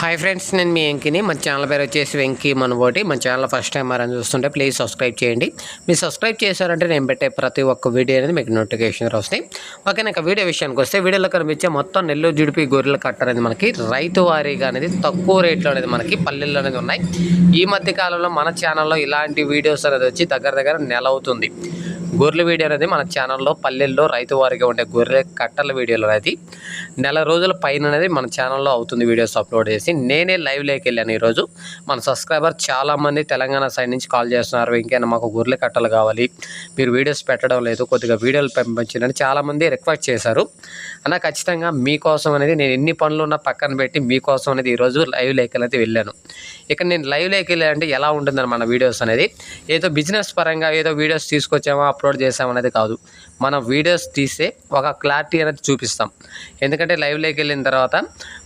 Hi friends నేను మీ వెంకిని. మన channel పేరు వచ్చేసి వెంకీ మనబోటి మన ఛానల్ ఫస్ట్ టైం అని చూస్తుంటే ప్లీజ్ సబ్స్క్రైబ్ చేయండి. మీరు సబ్స్క్రైబ్ చేశారంటే నేను పెట్టే ప్రతి ఒక్క వీడియో అనేది మీకు నోటిఫికేషన్ వస్తాయి. ఓకే నాకు వీడియో విషయానికి వస్తే వీడియోలో కనిపించే మొత్తం నెల్లూరు జుడిపి గొర్రెల కట్ట అనేది మనకి రైతు వారీగా అనేది తక్కువ రేట్లో అనేది మనకి పల్లెల్లో అనేది ఉన్నాయి. ఈ మధ్య కాలంలో మన ఛానల్లో ఇలాంటి వీడియోస్ అనేది వచ్చి దగ్గర దగ్గర నెల అవుతుంది. గొర్రెల వీడియో అనేది మన ఛానల్లో పల్లెల్లో రైతు వారిగా ఉండే గొర్రె కట్టల వీడియోలు అనేది నెల రోజుల పైన అనేది మన ఛానల్లో అవుతుంది వీడియోస్ అప్లోడ్ చేసి. నేనే లైవ్లోకి వెళ్ళాను ఈరోజు. మన సబ్స్క్రైబర్ చాలామంది తెలంగాణ సైడ్ నుంచి కాల్ చేస్తున్నారు. ఇంకేనా మాకు గొర్రెల కట్టలు కావాలి. మీరు వీడియోస్ పెట్టడం లేదు. కొద్దిగా వీడియోలు పంపించండి చాలామంది రిక్వెస్ట్ చేశారు. అన్న ఖచ్చితంగా మీకోసం అనేది నేను ఎన్ని పనులు ఉన్నా పక్కన పెట్టి మీకోసం అనేది ఈరోజు లైవ్ లేక్ అనేది వెళ్ళాను. ఇక్కడ నేను లైవ్ లేక్ అంటే ఎలా ఉంటుందని మన వీడియోస్ అనేది. ఏదో బిజినెస్ పరంగా ఏదో వీడియోస్ తీసుకొచ్చామా అప్లోడ్ చేసామనేది కాదు. మన వీడియోస్ తీస్తే ఒక క్లారిటీ అనేది చూపిస్తాం. ఎందుకంటే లైవ్లోకి వెళ్ళిన తర్వాత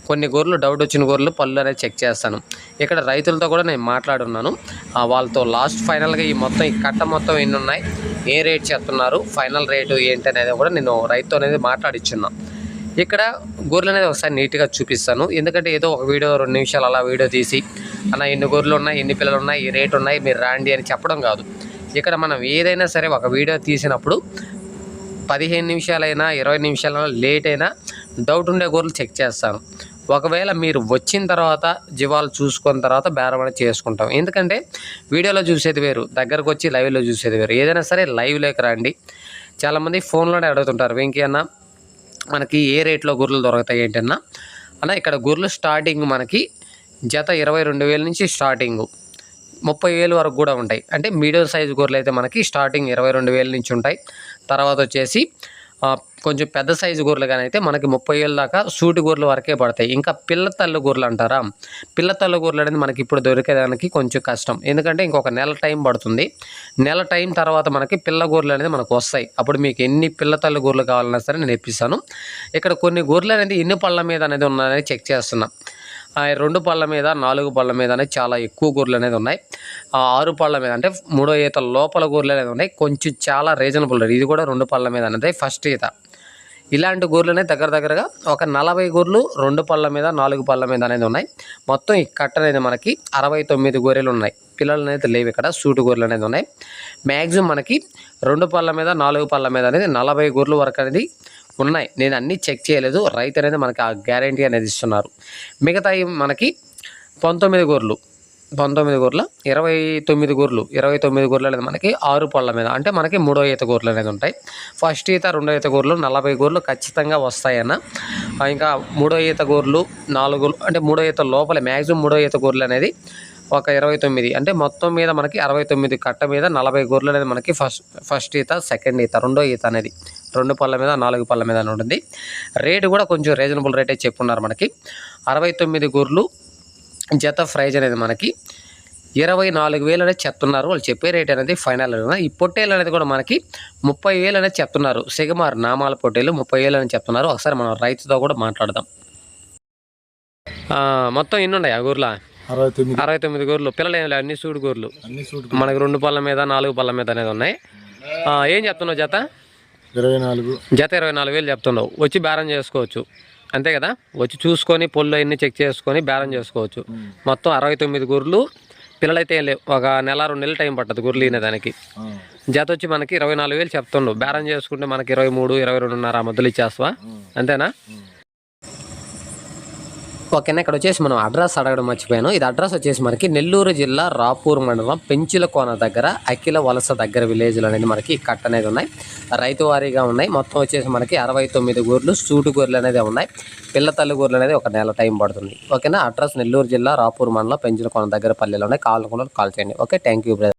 కొన్ని గొర్రెలు డౌట్ వచ్చిన గొర్రెలు పళ్ళు అనేది చెక్ చేస్తాను. ఇక్కడ రైతులతో కూడా నేను మాట్లాడున్నాను. వాళ్ళతో లాస్ట్ ఫైనల్గా ఈ మొత్తం ఈ కట్ట మొత్తం ఎన్ని ఉన్నాయి ఏ రేట్ చెప్తున్నారు ఫైనల్ రేటు ఏంటి అనేది కూడా నేను రైతు అనేది మాట్లాడిచ్చున్నాను ఇక్కడ గొర్రెలు అనేది ఒకసారి నీట్గా చూపిస్తాను. ఎందుకంటే ఏదో ఒక వీడియో రెండు నిమిషాలు అలా వీడియో తీసి అన్న ఎన్ని గొర్రెలు ఉన్నాయి ఎన్ని పిల్లలు ఉన్నాయి ఈ రేట్ ఉన్నాయి మీరు రాండి అని చెప్పడం కాదు. ఇక్కడ మనం ఏదైనా సరే ఒక వీడియో తీసినప్పుడు పదిహేను నిమిషాలైనా ఇరవై నిమిషాలైనా లేట్ అయినా డౌట్ ఉండే గొర్రెలు చెక్ చేస్తాను. ఒకవేళ మీరు వచ్చిన తర్వాత జీవాలు చూసుకున్న తర్వాత బేరం అనేది చేసుకుంటాం. ఎందుకంటే వీడియోలో చూసేది వేరు దగ్గరకు వచ్చి లైవ్లో చూసేది వేరు. ఏదైనా సరే లైవ్లోకి రండి. చాలామంది ఫోన్లోనే అడుగుతుంటారు వెంకీ అన్న మనకి ఏ రేట్లో గొర్రెలు దొరుకుతాయి ఏంటన్నా? అన్న ఇక్కడ గొర్రెలు స్టార్టింగ్ మనకి జత ఇరవై రెండు వేల నుంచి స్టార్టింగ్ ముప్పై వేలు వరకు కూడా ఉంటాయి. అంటే మీడియం సైజు గొర్రెలు అయితే మనకి స్టార్టింగ్ ఇరవై రెండు వేల నుంచి ఉంటాయి. తర్వాత వచ్చేసి కొంచెం పెద్ద సైజు గొర్రెలు కానీ అయితే మనకి ముప్పై ఏళ్ళ దాకా సూటి గొర్రెలు వరకే పడతాయి. ఇంకా పిల్ల తల్లి గొర్రెలు అంటారా? పిల్ల తల్లి గొర్రెలు అనేది మనకి ఇప్పుడు దొరికేదానికి కొంచెం కష్టం. ఎందుకంటే ఇంకొక నెల టైం పడుతుంది. నెల టైం తర్వాత మనకి పిల్ల గొర్రెలు అనేది మనకు వస్తాయి. అప్పుడు మీకు ఎన్ని పిల్ల తల్లి గొర్రెలు కావాలన్నా సరే నేను ఇప్పిస్తాను. ఇక్కడ కొన్ని గొర్రెలు అనేది ఎన్ని పళ్ళ మీద అనేది ఉన్నాయని చెక్ చేస్తున్నాను రెండు పళ్ళ మీద నాలుగు పళ్ళ మీద అనేది చాలా ఎక్కువ గొర్రెలు అనేది ఉన్నాయి. ఆ ఆరు పళ్ళ మీద అంటే మూడో ఈత లోపల గొర్రెలు అనేది ఉన్నాయి. కొంచెం చాలా రీజనబుల్ ఇది కూడా రెండు పళ్ళ మీద అనేది ఫస్ట్ ఈత. ఇలాంటి గొర్రెలు అనేది దగ్గర దగ్గరగా ఒక నలభై గొర్రెలు రెండు పళ్ళ మీద నాలుగు పళ్ళ మీద అనేది ఉన్నాయి. మొత్తం ఈ కట్ట అనేది మనకి అరవై తొమ్మిది గొర్రెలు ఉన్నాయి. పిల్లలు అనేది లేవు ఇక్కడ సూటు గొర్రెలు అనేది ఉన్నాయి. మ్యాక్సిమం మనకి రెండు పళ్ళ మీద నాలుగు పళ్ళ మీద అనేది నలభై గొర్రెలు వరకు అనేది ఉన్నాయి. నేను అన్నీ చెక్ చేయలేదు. రైతు అనేది మనకి ఆ గ్యారంటీ అనేది ఇస్తున్నారు. మిగతాయి మనకి పంతొమ్మిది గొర్రెలు. పంతొమ్మిది గొర్రెలు? ఇరవై తొమ్మిది గొర్రెలు. ఇరవై తొమ్మిది గొర్రెలు అనేది మనకి ఆరు పళ్ళ మీద. అంటే మనకి మూడో ఈత గొర్రెలు అనేది ఉంటాయి. ఫస్ట్ ఈత రెండో ఈత గొర్రెలు నలభై గొర్రెలు ఖచ్చితంగా వస్తాయన్న. ఇంకా మూడో ఈత గొర్రెలు నాలుగు అంటే మూడో ఈత లోపల మ్యాక్సిమం మూడో ఈత గొర్రెలు అనేది ఒక ఇరవై తొమ్మిది. అంటే మొత్తం మీద మనకి అరవై తొమ్మిది కట్ట మీద నలభై గొర్రెలు అనేది మనకి ఫస్ట్ ఫస్ట్ ఈత సెకండ్ ఈత రెండో ఈత అనేది. రెండు పళ్ళ మీద నాలుగు పళ్ళ మీద అని ఉంటుంది. రేటు కూడా కొంచెం రీజనబుల్ రేటే చెప్పున్నారు మనకి. అరవై తొమ్మిది గొర్రెలు జత ప్రైజ్ అనేది మనకి ఇరవై నాలుగు వేలు అనేది చెప్తున్నారు. వాళ్ళు చెప్పే రేట్ అనేది ఫైనల్ ఈ పొట్టేలు అనేది కూడా మనకి ముప్పై వేలు అనేది చెప్తున్నారు. సిగమార్ నామాల పొట్టేలు ముప్పై వేలు అని చెప్తున్నారు. ఒకసారి మనం రైతుతో కూడా మాట్లాడదాం. మొత్తం ఎన్ని ఉన్నాయి ఆ ఊర్లో అరవై తొమ్మిది. అరవై తొమ్మిది గొర్రెలు పిల్లలు ఏం లేవు అన్ని సూడు అన్ని సూట్ మనకి రెండు పళ్ళ మీద నాలుగు పళ్ళ మీద అనేది ఉన్నాయి. ఏం చెప్తున్నావు జత? ఇరవై నాలుగు. జత ఇరవై నాలుగు వేలు చెప్తున్నావు. వచ్చి బేరం చేసుకోవచ్చు. అంతే కదా? వచ్చి చూసుకొని పొల్లు అన్ని చెక్ చేసుకొని బేరం చేసుకోవచ్చు. మొత్తం అరవై తొమ్మిది గొర్రెలు పిల్లలైతే ఏం లేవు. ఒక నెల రెండు నెలలు టైం పట్టదు గొర్రెలు ఈనే దానికి. జత వచ్చి మనకి ఇరవై నాలుగు వేలు చెప్తుండు బేరం చేసుకుంటే మనకి ఇరవై మూడు ఇరవై రెండున్నర మధ్యలో ఇచ్చేస్తావా? అంతేనా? ఓకేనా? ఇక్కడ వచ్చేసి మనం అడ్రస్ అడగడం మర్చిపోయాను. ఇది అడ్రస్ వచ్చేసి మనకి నెల్లూరు జిల్లా రాపూర్ మండలం పెంచుల కోన దగ్గర అఖిల వలస దగ్గర విలేజ్లు అనేది మనకి కట్ కట్ట అనేది ఉన్నాయి. రైతు వారీగా ఉన్నాయి. మొత్తం వచ్చేసి మనకి అరవై తొమ్మిది గొర్రెలు సూటు గొర్రెలు అనేది ఉన్నాయి. పిల్ల తల్లి గొర్రెలు అనేది ఒక నెల టైం పడుతుంది. ఓకేనా? అడ్రస్ నెల్లూరు జిల్లా రాపూర్ మండలం పెంచుల కోన దగ్గర పల్లెలు ఉన్నాయి. కావాలనుకున్న కాల్ చేయండి. ఓకే? Thank you